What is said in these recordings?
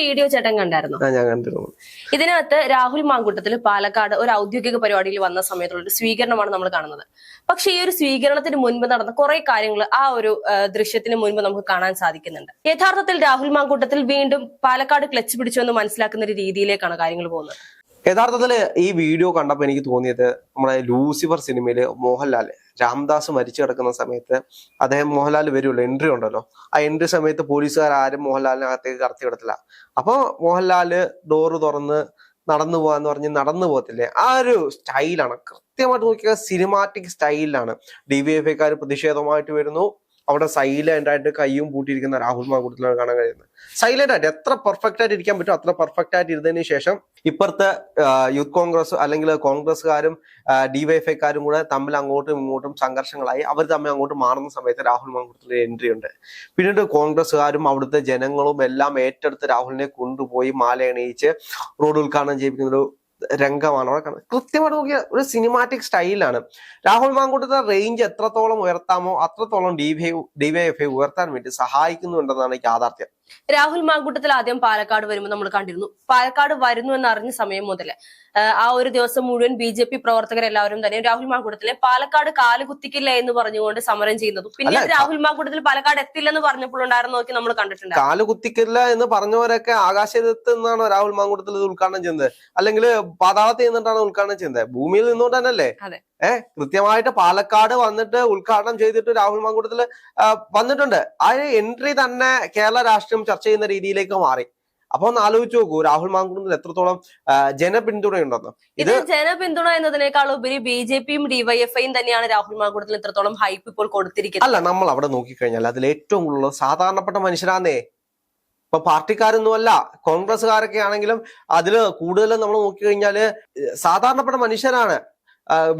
Video ചേട്ടൻ കണ്ടായിരുന്നു? ഞാൻ കണ്ടിരുന്നു. ഇതിനകത്ത് രാഹുൽ മാങ്കൂട്ടത്തിൽ പാലക്കാട് ഒരു ഔദ്യോഗിക പരിപാടിയിൽ വന്ന സമയത്തുള്ള ഒരു സ്വീകരണമാണ് നമ്മൾ കാണുന്നത്. പക്ഷെ ഈ ഒരു സ്വീകരണത്തിന് മുൻപ് നടന്ന കുറെ കാര്യങ്ങൾ ആ ഒരു ദൃശ്യത്തിന് മുൻപ് നമുക്ക് കാണാൻ സാധിക്കുന്നുണ്ട്. യഥാർത്ഥത്തിൽ രാഹുൽ മാങ്കൂട്ടത്തിൽ വീണ്ടും പാലക്കാട് ക്ലച്ച് പിടിച്ചു എന്ന് മനസ്സിലാക്കുന്ന ഒരു രീതിയിലേക്കാണ് കാര്യങ്ങൾ പോകുന്നത്. യഥാർത്ഥത്തിൽ ഈ വീഡിയോ കണ്ടപ്പോൾ എനിക്ക് തോന്നിയത് നമ്മുടെ ലൂസിഫർ സിനിമയിൽ മോഹൻലാൽ രാംദാസ് മരിച്ചു കിടക്കുന്ന സമയത്ത് അദ്ദേഹം മോഹൻലാൽ വരുമല്ലോ എൻട്രി ഉണ്ടല്ലോ. ആ എൻട്രി സമയത്ത് പോലീസുകാർ ആരും മോഹൻലാലിനകത്തേക്ക് കടത്തി വിടത്തില്ല. അപ്പോൾ മോഹൻലാൽ ഡോറ് തുറന്ന് നടന്നു പോവാന്ന് പറഞ്ഞ് നടന്നു പോകത്തില്ലേ? ആ ഒരു സ്റ്റൈലാണ് കൃത്യമായിട്ട് നോക്കിയാൽ സിനിമാറ്റിക് സ്റ്റൈലിലാണ് ഡി വി എഫ് ഐക്കാർ പ്രതിഷേധമായിട്ട് വരുന്നു. അവിടെ സൈലന്റ് ആയിട്ട് കൈയും പൂട്ടിയിരിക്കുന്ന രാഹുൽ മാങ്കൂട്ടത്തിലാണ് കാണാൻ കഴിയുന്നത്. സൈലന്റ് ആയിട്ട് എത്ര പെർഫെക്റ്റ് ആയിട്ട് ഇരിക്കാൻ പറ്റും അത്ര പെർഫെക്റ്റ് ആയിട്ട് ഇരുന്നതിന് ശേഷം ഇപ്പുറത്തെ യൂത്ത് കോൺഗ്രസ് അല്ലെങ്കിൽ കോൺഗ്രസ്സുകാരും ഡിവൈഎഫ്ഐക്കാരും കൂടെ തമ്മിൽ അങ്ങോട്ടും ഇങ്ങോട്ടും സംഘർഷങ്ങളായി. അവർ തമ്മിൽ അങ്ങോട്ട് മാറുന്ന സമയത്ത് രാഹുൽ മാങ്കൂട്ടത്തിന്റെ എൻട്രി ഉണ്ട്. പിന്നീട് കോൺഗ്രസ്സുകാരും അവിടുത്തെ ജനങ്ങളും എല്ലാം ഏറ്റെടുത്ത് രാഹുലിനെ കൊണ്ടുപോയി മാല അണിയിച്ച് റോഡ് ഉദ്ഘാടനം ചെയ്യിപ്പിക്കുന്ന ഒരു രംഗമാണ്. അവിടെ കാണുന്നത് കൃത്യമായിട്ട് നോക്കിയ ഒരു സിനിമാറ്റിക് സ്റ്റൈലാണ് രാഹുൽ മാങ്കൂട്ടത്തെ റേഞ്ച് എത്രത്തോളം ഉയർത്താമോ അത്രത്തോളം D B D B F ഉയർത്താൻ വേണ്ടി സഹായിക്കുന്നുണ്ടെന്നാണ് യാഥാർത്ഥ്യം. രാഹുൽ മാങ്കൂട്ടത്തിൽ ആദ്യം പാലക്കാട് വരുമ്പോൾ നമ്മൾ കണ്ടിരുന്നു. പാലക്കാട് വരുന്നു എന്നറിഞ്ഞ സമയം മുതൽ ആ ഒരു ദിവസം മുഴുവൻ ബി ജെ പി പ്രവർത്തകരെല്ലാവരും തന്നെ രാഹുൽ മാങ്കൂട്ടത്തിലെ പാലക്കാട് കാൽ കുത്തിക്കില്ല എന്ന് പറഞ്ഞുകൊണ്ട് സമരം ചെയ്യുന്നതും പിന്നെ രാഹുൽ മാങ്കൂട്ടത്തിൽ പാലക്കാട് എത്തില്ലെന്ന് പറഞ്ഞപ്പോൾ ഉണ്ടായിരുന്ന നോക്കി നമ്മൾ കണ്ടിട്ടുണ്ട്. കാൽ കുത്തിക്കില്ല എന്ന് പറഞ്ഞവരൊക്കെ ആകാശത്ത് നിന്നാണ് രാഹുൽ മാങ്കൂട്ടത്തിൽ ഇത് ഉദ്ഘാടനം ചെയ്യുന്നത്? അല്ലെങ്കിൽ പാതാളത്തിൽ നിന്നിട്ടാണ് ഉദ്ഘാടനം ചെയ്യുന്നത്? ഭൂമിയിൽ നിന്നുകൊണ്ട് തന്നെയല്ലേ? അതെ. ഏഹ് കൃത്യമായിട്ട് പാലക്കാട് വന്നിട്ട് ഉദ്ഘാടനം ചെയ്തിട്ട് രാഹുൽ മാങ്കൂട്ടത്തിൽ വന്നിട്ടുണ്ട്. ആ എൻട്രി തന്നെ കേരള രാഷ്ട്രീയം ചർച്ച ചെയ്യുന്ന രീതിയിലേക്ക് മാറി. അപ്പൊ ഒന്ന് ആലോചിച്ച് നോക്കൂ രാഹുൽ മാങ്കൂട്ടത്തിൽ എത്രത്തോളം ജനപിന്തുണയുണ്ടെന്ന്. ഇത് ജനപിന്തുണ എന്നതിനേക്കാൾ ഉപരി ബി ജെ പിയും ഡിവൈഎഫ്ഐയും തന്നെയാണ് രാഹുൽ മാങ്കൂട്ടത്തിൽ എത്രത്തോളം ഹൈപ്പ് ഇപ്പോൾ കൊടുത്തിരിക്കുന്നത്. അല്ല നമ്മൾ അവിടെ നോക്കിക്കഴിഞ്ഞാൽ അതിൽ ഏറ്റവും കൂടുതൽ സാധാരണപ്പെട്ട മനുഷ്യരാന്നേ. ഇപ്പൊ പാർട്ടിക്കാരൊന്നുമല്ല കോൺഗ്രസ്സുകാരൊക്കെ ആണെങ്കിലും അതിൽ കൂടുതലും നമ്മൾ നോക്കിക്കഴിഞ്ഞാൽ സാധാരണപ്പെട്ട മനുഷ്യരാണ്.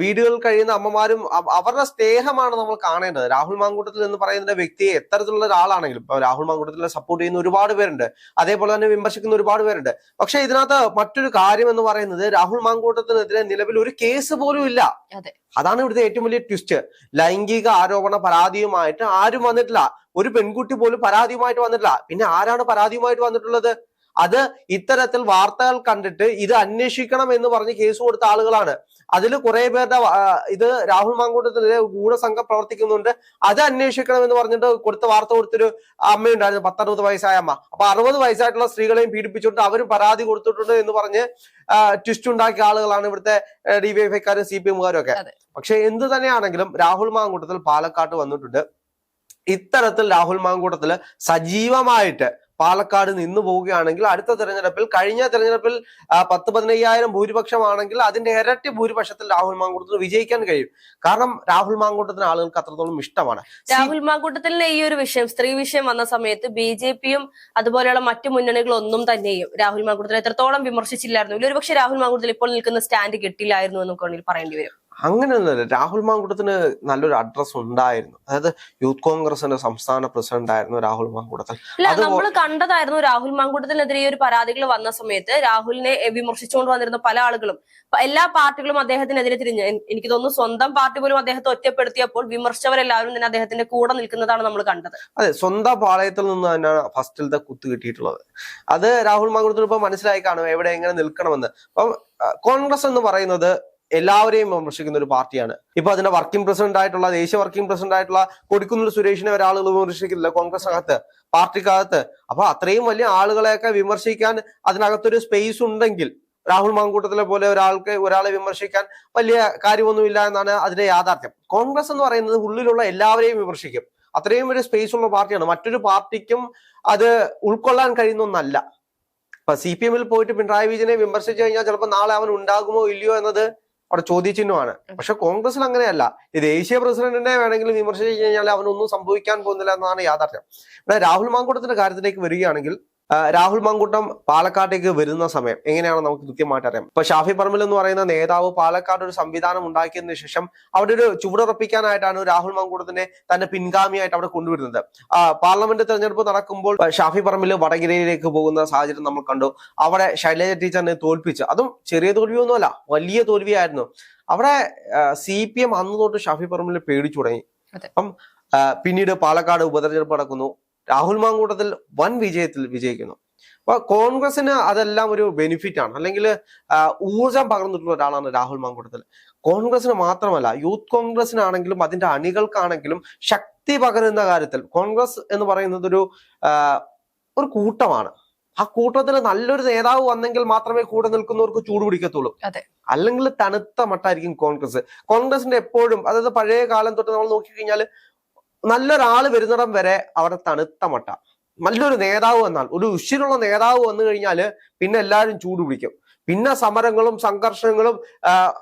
വീടുകളിൽ കഴിയുന്ന അമ്മമാരും അവരുടെ സ്നേഹമാണ് നമ്മൾ കാണേണ്ടത്. രാഹുൽ മാങ്കൂട്ടത്തിൽ എന്ന് പറയുന്ന വ്യക്തിയെ എത്തരത്തിലുള്ള ഒരാളാണെങ്കിലും ഇപ്പൊ രാഹുൽ മാങ്കൂട്ടത്തിലെ സപ്പോർട്ട് ചെയ്യുന്ന ഒരുപാട് പേരുണ്ട്. അതേപോലെ തന്നെ വിമർശിക്കുന്ന ഒരുപാട് പേരുണ്ട്. പക്ഷെ ഇതിനകത്ത് മറ്റൊരു കാര്യം എന്ന് പറയുന്നത് രാഹുൽ മാങ്കൂട്ടത്തിനെതിരെ നിലവിൽ ഒരു കേസ് പോലും ഇല്ല. അതെ. അതാണ് ഇവിടുത്തെ ഏറ്റവും വലിയ ട്വിസ്റ്റ് ലൈംഗിക ആരോപണ പരാതിയുമായിട്ട് ആരും വന്നിട്ടില്ല. ഒരു പെൺകുട്ടി പോലും പരാതിയുമായിട്ട് വന്നിട്ടില്ല. പിന്നെ ആരാണ് പരാതിയുമായിട്ട് വന്നിട്ടുള്ളത്? അത് ഇത്തരത്തിൽ വാർത്തകൾ കണ്ടിട്ട് ഇത് അന്വേഷിക്കണം എന്ന് പറഞ്ഞ് കേസ് കൊടുത്ത ആളുകളാണ്. അതിൽ കുറെ പേരുടെ ഇത് രാഹുൽ മാങ്കൂട്ടത്തിനെതിരെ ഗൂഢസംഘം പ്രവർത്തിക്കുന്നുണ്ട്. അത് അന്വേഷിക്കണം എന്ന് പറഞ്ഞിട്ട് കൊടുത്ത വാർത്ത കൊടുത്തൊരു അമ്മയുണ്ടായിരുന്നു. പത്തറുപത് വയസ്സായ അമ്മ. അപ്പൊ അറുപത് വയസ്സായിട്ടുള്ള സ്ത്രീകളെയും പീഡിപ്പിച്ചുകൊണ്ട് അവരും പരാതി കൊടുത്തിട്ടുണ്ട് എന്ന് പറഞ്ഞ് ട്വിസ്റ്റ് ഉണ്ടാക്കിയ ആളുകളാണ് ഇവിടുത്തെ ഡിവൈഎഫ്ഐക്കാരും സി പി എമ്മുകാരും ഒക്കെ. പക്ഷെ എന്ത് തന്നെയാണെങ്കിലും രാഹുൽ മാങ്കൂട്ടത്തിൽ പാലക്കാട്ട് വന്നിട്ടുണ്ട്. ഇത്തരത്തിൽ രാഹുൽ മാങ്കൂട്ടത്തിൽ സജീവമായിട്ട് പാലക്കാട് നിന്നു പോവുകയാണെങ്കിൽ അടുത്ത തെരഞ്ഞെടുപ്പിൽ കഴിഞ്ഞ തെരഞ്ഞെടുപ്പിൽ പത്ത് പതിനയ്യായിരം ഭൂരിപക്ഷമാണെങ്കിൽ അതിന്റെ ഇരട്ടി ഭൂരിപക്ഷത്തിൽ രാഹുൽ മാങ്കൂട്ടത്തിന് വിജയിക്കാൻ കഴിയും. കാരണം രാഹുൽ മാങ്കൂട്ടത്തിന് ആളുകൾക്ക് അത്രത്തോളം ഇഷ്ടമാണ്. രാഹുൽ മാങ്കൂട്ടത്തിന് ഈ ഒരു വിഷയം സ്ത്രീ വിഷയം വന്ന സമയത്ത് ബി ജെ പിയും അതുപോലെയുള്ള മറ്റു മുന്നണികളൊന്നും തന്നെയും രാഹുൽ മാങ്കൂട്ടത്തിൽ എത്രത്തോളം വിമർശിച്ചില്ലായിരുന്നു. ഇല്ല ഒരുപക്ഷെ രാഹുൽ മാങ്കൂട്ടത്തിൽ ഇപ്പോൾ നിൽക്കുന്ന സ്റ്റാൻഡ് കിട്ടില്ലായിരുന്നു എന്നൊക്കെ പറയേണ്ടി വരും. അങ്ങനെയൊന്നുമല്ല. രാഹുൽ മാങ്കുടത്തിന് നല്ലൊരു അഡ്രസ് ഉണ്ടായിരുന്നു. അതായത് യൂത്ത് കോൺഗ്രസിന്റെ സംസ്ഥാന പ്രസിഡന്റ് ആയിരുന്നു രാഹുൽ മാങ്കുടത്തിൽ. നമ്മൾ കണ്ടതായിരുന്നു രാഹുൽ മാങ്കുടത്തിനെതിരെ ഒരു പരാതികൾ വന്ന സമയത്ത് രാഹുലിനെ വിമർശിച്ചുകൊണ്ട് വന്നിരുന്ന പല ആളുകളും എല്ലാ പാർട്ടികളും അദ്ദേഹത്തിനെതിരെ തിരിഞ്ഞു. എനിക്ക് തോന്നുന്നു സ്വന്തം പാർട്ടി പോലും അദ്ദേഹത്തെ ഒറ്റപ്പെടുത്തിയപ്പോൾ വിമർശിച്ചവരെല്ലാവരും തന്നെ അദ്ദേഹത്തിന്റെ കൂടെ നിൽക്കുന്നതാണ് നമ്മൾ കണ്ടത്. അതെ സ്വന്തം പാളയത്തിൽ നിന്ന് തന്നെയാണ് ഫസ്റ്റിലത്തെ കുത്ത് കിട്ടിയിട്ടുള്ളത്. അത് രാഹുൽ മാങ്കൂട്ടത്തിന് ഇപ്പൊ മനസ്സിലായി കാണും എവിടെ എങ്ങനെ നിൽക്കണമെന്ന്. അപ്പം കോൺഗ്രസ് എന്ന് പറയുന്നത് എല്ലാവരെയും വിമർശിക്കുന്ന ഒരു പാർട്ടിയാണ്. ഇപ്പൊ അതിന്റെ വർക്കിംഗ് പ്രസിഡന്റ് ആയിട്ടുള്ള ദേശീയ വർക്കിംഗ് പ്രസിഡന്റ് ആയിട്ടുള്ള കൊടിക്കുന്നിൽ സുരേഷിനെ ഒരാളുകൾ കോൺഗ്രസ് അകത്ത് പാർട്ടിക്കകത്ത്. അപ്പൊ അത്രയും വലിയ ആളുകളെയൊക്കെ വിമർശിക്കാൻ അതിനകത്തൊരു സ്പേസ് ഉണ്ടെങ്കിൽ രാഹുൽ മാങ്കൂട്ടത്തിലെ പോലെ ഒരാൾക്ക് ഒരാളെ വിമർശിക്കാൻ വലിയ കാര്യമൊന്നുമില്ല എന്നാണ് അതിന്റെ യാഥാർത്ഥ്യം. കോൺഗ്രസ് എന്ന് പറയുന്നത് ഉള്ളിലുള്ള എല്ലാവരെയും വിമർശിക്കും. അത്രയും ഒരു സ്പേസ് ഉള്ള പാർട്ടിയാണ്. മറ്റൊരു പാർട്ടിക്കും അത് ഉൾക്കൊള്ളാൻ കഴിയുന്ന ഒന്നല്ല. ഇപ്പൊ സി പി എമ്മിൽ പോയിട്ട് പിണറായി വിജയനെ വിമർശിച്ചു കഴിഞ്ഞാൽ ചിലപ്പോൾ നാളെ അവൻ ഉണ്ടാകുമോ ഇല്ലയോ എന്നത് അവിടെ ചോദ്യചിഹ്നമാണ്. പക്ഷെ കോൺഗ്രസിൽ അങ്ങനെയല്ല. ഈ ദേശീയ പ്രസിഡന്റിനെ വേണമെങ്കിലും വിമർശിച്ചു കഴിഞ്ഞാൽ അവനൊന്നും സംഭവിക്കാൻ പോകുന്നില്ല എന്നാണ് യാഥാർത്ഥ്യം. ഇവിടെ രാഹുൽ മാങ്കൂട്ടത്തിന്റെ കാര്യത്തിലേക്ക് വരികയാണെങ്കിൽ രാഹുൽ മങ്കുട്ടം പാലക്കാട്ടേക്ക് വരുന്ന സമയം. എങ്ങനെയാണ് നമുക്ക് കൃത്യമായിട്ട് അറിയാം. ഇപ്പൊ ഷാഫി പറമ്പിൽ എന്ന് പറയുന്ന നേതാവ് പാലക്കാട് ഒരു സംവിധാനം ഉണ്ടാക്കിയതിനു ശേഷം അവിടെ ഒരു ചുവടുറപ്പിക്കാനായിട്ടാണ് രാഹുൽ മാങ്കൂട്ടത്തിനെ തന്റെ പിൻഗാമിയായിട്ട് അവിടെ കൊണ്ടുവരുന്നത്. പാർലമെന്റ് തെരഞ്ഞെടുപ്പ് നടക്കുമ്പോൾ ഷാഫി പറമ്പിൽ വടകരയിലേക്ക് പോകുന്ന സാഹചര്യം നമ്മൾ കണ്ടു. അവിടെ ശൈലജ ടീച്ചറിനെ തോൽപ്പിച്ചു. അതും ചെറിയ തോൽവിയൊന്നുമല്ല വലിയ തോൽവിയായിരുന്നു. അവിടെ സി പി എം അന്ന് തൊട്ട് ഷാഫി പറമ്പിൽ പേടിച്ചു തുടങ്ങി അപ്പം പിന്നീട് പാലക്കാട് ഉപതെരഞ്ഞെടുപ്പ് നടക്കുന്നു. രാഹുൽ മാങ്കൂട്ടത്തിൽ വൻ വിജയത്തിൽ വിജയിക്കുന്നു. അപ്പൊ കോൺഗ്രസിന് അതെല്ലാം ഒരു ബെനിഫിറ്റ് ആണ്. അല്ലെങ്കിൽ ഊർജം പകർന്നിട്ടുള്ള ഒരാളാണ് രാഹുൽ മാങ്കൂട്ടത്തിൽ. കോൺഗ്രസിന് മാത്രമല്ല യൂത്ത് കോൺഗ്രസിനാണെങ്കിലും അതിന്റെ അണികൾക്കാണെങ്കിലും ശക്തി പകരുന്ന കാര്യത്തിൽ കോൺഗ്രസ് എന്ന് പറയുന്നത് ഒരു ഒരു കൂട്ടമാണ്. ആ കൂട്ടത്തിൽ നല്ലൊരു നേതാവ് വന്നെങ്കിൽ മാത്രമേ കൂടെ നിൽക്കുന്നവർക്ക് ചൂട് പിടിക്കത്തുള്ളൂ. അതെ. അല്ലെങ്കിൽ തണുത്ത മട്ടായിരിക്കും കോൺഗ്രസ്. കോൺഗ്രസിന്റെ എപ്പോഴും അതായത് പഴയ കാലം തൊട്ട് നമ്മൾ നോക്കിക്കഴിഞ്ഞാൽ നല്ലൊരാൾ വരുന്നിടം വരെ അവിടെ തണുത്ത മട്ട. നല്ലൊരു നേതാവ് വന്നാൽ ഒരു ഉശിരുള്ള നേതാവ് വന്നു കഴിഞ്ഞാൽ പിന്നെ എല്ലാവരും ചൂട് പിടിക്കും. പിന്നെ സമരങ്ങളും സംഘർഷങ്ങളും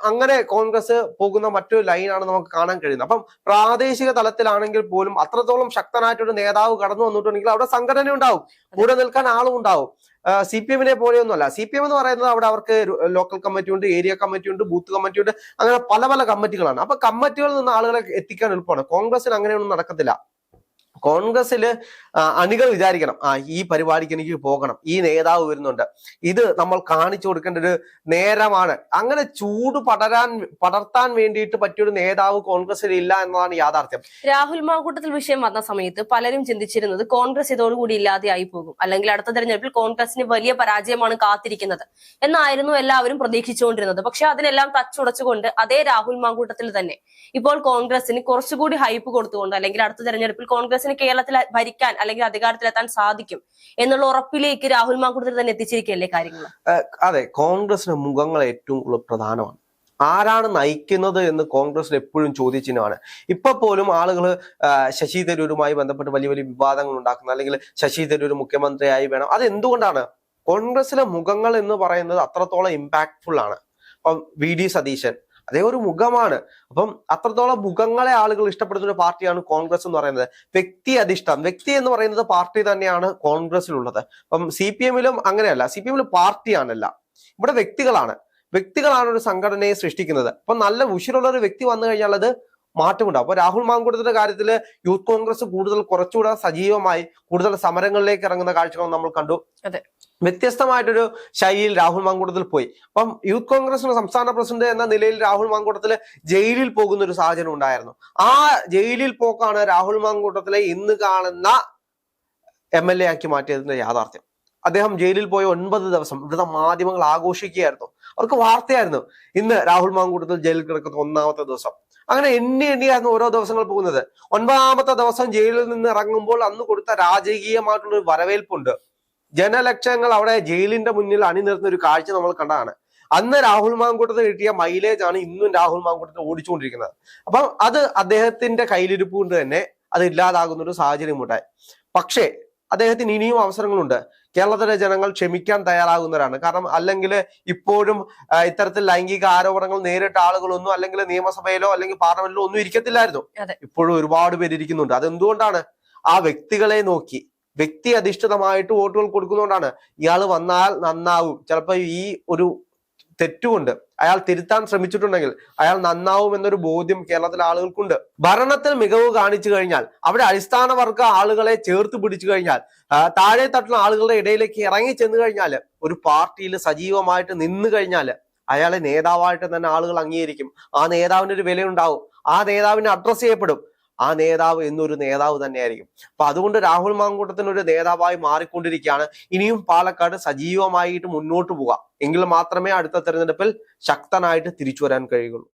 അങ്ങനെ കോൺഗ്രസ് പോകുന്ന മറ്റൊരു ലൈനാണ് നമുക്ക് കാണാൻ കഴിയുന്നത്. അപ്പം പ്രാദേശിക തലത്തിലാണെങ്കിൽ പോലും അത്രത്തോളം ശക്തനായിട്ടൊരു നേതാവ് കടന്നു വന്നിട്ടുണ്ടെങ്കിൽ അവിടെ സംഘടന ഉണ്ടാവും കൂടെ നിൽക്കാൻ ആളും ഉണ്ടാവും. സി പി എമ്മിനെ പോലെയൊന്നുമല്ല. സി പി എം എന്ന് പറയുന്നത് അവിടെ അവർക്ക് ലോക്കൽ കമ്മിറ്റി ഉണ്ട് ഏരിയ കമ്മിറ്റി ഉണ്ട് ബൂത്ത് കമ്മിറ്റി ഉണ്ട് അങ്ങനെ പല പല കമ്മിറ്റികളാണ് അപ്പൊ കമ്മിറ്റികളിൽ നിന്ന് ആളുകളെ എത്തിക്കാൻ എളുപ്പമാണ്. കോൺഗ്രസിൽ അങ്ങനെയൊന്നും നടക്കത്തില്ല. കോൺഗ്രസിൽ ആ, അണികൾ വിചാരിക്കണം. ആ ഈ പരിപാടിക്ക് എനിക്ക് പോകണം. ഈ നേതാവ് വരുന്നുണ്ട്. ഇത് നമ്മൾ കാണിച്ചു കൊടുക്കേണ്ട ഒരു നേരമാണ്. അങ്ങനെ ചൂട് പടരാൻ പടർത്താൻ വേണ്ടിയിട്ട് പറ്റിയൊരു നേതാവ് കോൺഗ്രസിൽ ഇല്ല എന്നതാണ് യാഥാർത്ഥ്യം. രാഹുൽ മാങ്കൂട്ടത്തിൽ വിഷയം വന്ന സമയത്ത് പലരും ചിന്തിച്ചിരുന്നത് കോൺഗ്രസ് ഇതോടുകൂടി ഇല്ലാതെയായി പോകും. അല്ലെങ്കിൽ അടുത്ത തെരഞ്ഞെടുപ്പിൽ കോൺഗ്രസിന് വലിയ പരാജയമാണ് കാത്തിരിക്കുന്നത് എന്നായിരുന്നു എല്ലാവരും പ്രതീക്ഷിച്ചുകൊണ്ടിരുന്നത്. പക്ഷെ അതിനെല്ലാം തച്ചുടച്ചുകൊണ്ട് അതേ രാഹുൽ മാങ്കൂട്ടത്തിൽ തന്നെ ഇപ്പോൾ കോൺഗ്രസിന് കുറച്ചുകൂടി ഹൈപ്പ് കൊടുത്തുകൊണ്ട് അല്ലെങ്കിൽ അടുത്ത തെരഞ്ഞെടുപ്പിൽ കോൺഗ്രസിന് കേരളത്തിൽ ഭരിക്കാൻ അല്ലെങ്കിൽ അധികാരത്തിലെത്താൻ സാധിക്കും എന്നുള്ള ഉറപ്പിലേക്ക് രാഹുൽ മാങ്കൂട്ടത്തിൽ തന്നെ എത്തിച്ചിരിക്കുകയല്ലേ കാര്യങ്ങൾ അതെ കോൺഗ്രസിന് മുഖങ്ങൾ ഏറ്റവും പ്രധാനമാണ്. ആരാണ് നയിക്കുന്നത് എന്ന് കോൺഗ്രസ് എപ്പോഴും ചോദ്യചിഹ്നമാണ്. ഇപ്പൊ പോലും ആളുകൾ ശശി തരൂരുമായി ബന്ധപ്പെട്ട് വലിയ വലിയ വിവാദങ്ങൾ ഉണ്ടാക്കുന്നു. അല്ലെങ്കിൽ ശശി തരൂർ മുഖ്യമന്ത്രിയായി വേണം. അത് എന്തുകൊണ്ടാണ് കോൺഗ്രസിലെ മുഖങ്ങൾ എന്ന് പറയുന്നത് അത്രത്തോളം ഇമ്പാക്ട്ഫുൾ ആണ്. അപ്പം വി ഡി സതീശൻ അതേ ഒരു മുഖമാണ്. അപ്പം അത്രത്തോളം മുഖങ്ങളെ ആളുകൾ ഇഷ്ടപ്പെടുന്ന ഒരു പാർട്ടിയാണ് കോൺഗ്രസ് എന്ന് പറയുന്നത്. വ്യക്തി അധിഷ്ഠം വ്യക്തി എന്ന് പറയുന്നത് പാർട്ടി തന്നെയാണ് കോൺഗ്രസിലുള്ളത് അപ്പം സി പി എമ്മിലും അങ്ങനെയല്ല സി പി എമ്മിൽ പാർട്ടിയാണല്ല. ഇവിടെ വ്യക്തികളാണ്. വ്യക്തികളാണ് ഒരു സംഘടനയെ സൃഷ്ടിക്കുന്നത്. അപ്പൊ നല്ല ഉശിരുള്ള ഒരു വ്യക്തി വന്നു കഴിഞ്ഞാൽ അത് മാറ്റമുണ്ടാവും. അപ്പൊ രാഹുൽ മാങ്കൂട്ടത്തിന്റെ കാര്യത്തിൽ യൂത്ത് കോൺഗ്രസ് കൂടുതൽ കുറച്ചുകൂടെ സജീവമായി കൂടുതൽ സമരങ്ങളിലേക്ക് ഇറങ്ങുന്ന കാഴ്ചകൾ നമ്മൾ കണ്ടു. അതെ. വ്യത്യസ്തമായിട്ടൊരു ശൈലിയിൽ രാഹുൽ മാങ്കൂട്ടത്തിൽ പോയി. അപ്പം യൂത്ത് കോൺഗ്രസിന്റെ സംസ്ഥാന പ്രസിഡന്റ് എന്ന നിലയിൽ രാഹുൽ മാങ്കൂട്ടത്തിൽ ജയിലിൽ പോകുന്ന ഒരു സാഹചര്യം ഉണ്ടായിരുന്നു. ആ ജയിലിൽ പോക്കാണ് രാഹുൽ മാങ്കൂട്ടത്തിലെ ഇന്ന് കാണുന്ന എം എൽ എ ആക്കി മാറ്റിയതിന്റെ യാഥാർത്ഥ്യം. അദ്ദേഹം ജയിലിൽ പോയ ഒൻപത് ദിവസം ഇവിടുത്തെ മാധ്യമങ്ങൾ ആഘോഷിക്കുകയായിരുന്നു. അവർക്ക് വാർത്തയായിരുന്നു ഇന്ന് രാഹുൽ മാങ്കൂട്ടത്തിൽ ജയിലിൽ കിടക്കുന്ന ഒന്നാമത്തെ ദിവസം. അങ്ങനെ എണ്ണി എണ്ണിയായിരുന്നു ഓരോ ദിവസങ്ങൾ പോകുന്നത്. ഒൻപതാമത്തെ ദിവസം ജയിലിൽ നിന്ന് ഇറങ്ങുമ്പോൾ അന്ന് കൊടുത്ത രാജകീയമായിട്ടുള്ള ഒരു വരവേൽപ്പുണ്ട്. ജനലക്ഷങ്ങൾ അവിടെ ജയിലിന്റെ മുന്നിൽ അണിനിർത്തുന്ന ഒരു കാഴ്ച നമ്മൾ കണ്ടതാണ്. അന്ന് രാഹുൽ മാങ്കൂട്ടത്തിന് കിട്ടിയ മൈലേജ് ആണ് ഇന്നും രാഹുൽ മാങ്കൂട്ടത്തിന് ഓടിച്ചുകൊണ്ടിരിക്കുന്നത്. അപ്പം അത് അദ്ദേഹത്തിന്റെ കയ്യിലിരിപ്പ് കൊണ്ട് തന്നെ അത് ഇല്ലാതാകുന്ന ഒരു സാഹചര്യം ഉണ്ടായി. പക്ഷേ അദ്ദേഹത്തിന് ഇനിയും അവസരങ്ങളുണ്ട്. കേരളത്തിലെ ജനങ്ങൾ ക്ഷമിക്കാൻ തയ്യാറാകുന്നവരാണ്. കാരണം അല്ലെങ്കിൽ ഇപ്പോഴും ഇത്തരത്തിൽ ലൈംഗിക ആരോപണങ്ങൾ നേരിട്ട ആളുകളൊന്നും അല്ലെങ്കിൽ നിയമസഭയിലോ അല്ലെങ്കിൽ പാർലമെന്റിലോ ഒന്നും ഇരിക്കത്തില്ലായിരുന്നു. ഇപ്പോഴും ഒരുപാട് പേര് ഇരിക്കുന്നുണ്ട്. അതെന്തുകൊണ്ടാണ്? ആ വ്യക്തികളെ നോക്കി വ്യക്തി അധിഷ്ഠിതമായിട്ട് വോട്ടുകൾ കൊടുക്കുന്നതുകൊണ്ടാണ് ഇയാൾ വന്നാൽ നന്നാവും. ചിലപ്പോ ഈ ഒരു തെറ്റുകൊണ്ട് അയാൾ തിരുത്താൻ ശ്രമിച്ചിട്ടുണ്ടെങ്കിൽ അയാൾ നന്നാവും എന്നൊരു ബോധ്യം കേരളത്തിലെ ആളുകൾക്കുണ്ട്. ഭരണത്തിൽ മികവ് കാണിച്ചു കഴിഞ്ഞാൽ അവിടെ അടിസ്ഥാന വർഗ ആളുകളെ ചേർത്ത് പിടിച്ചു കഴിഞ്ഞാൽ താഴെ തട്ടുന്ന ആളുകളുടെ ഇടയിലേക്ക് ഇറങ്ങി ചെന്ന് കഴിഞ്ഞാൽ ഒരു പാർട്ടിയിൽ സജീവമായിട്ട് നിന്ന് കഴിഞ്ഞാൽ അയാളെ നേതാവായിട്ട് തന്നെ ആളുകൾ അംഗീകരിക്കും. ആ നേതാവിന് ഒരു വിലയുണ്ടാവും. ആ നേതാവിനെ അഡ്രസ് ചെയ്യപ്പെടും. ആ നേതാവ് എന്നൊരു നേതാവ് തന്നെയായിരിക്കും. അപ്പൊ അതുകൊണ്ട് രാഹുൽ മാങ്കൂട്ടത്തിന് ഒരു നേതാവായി മാറിക്കൊണ്ടിരിക്കുകയാണ്. ഇനിയും പാലക്കാട് സജീവമായിട്ട് മുന്നോട്ട് പോകാം. എങ്കിൽ മാത്രമേ അടുത്ത തെരഞ്ഞെടുപ്പിൽ ശക്തനായിട്ട് തിരിച്ചു വരാൻ കഴിയുള്ളൂ.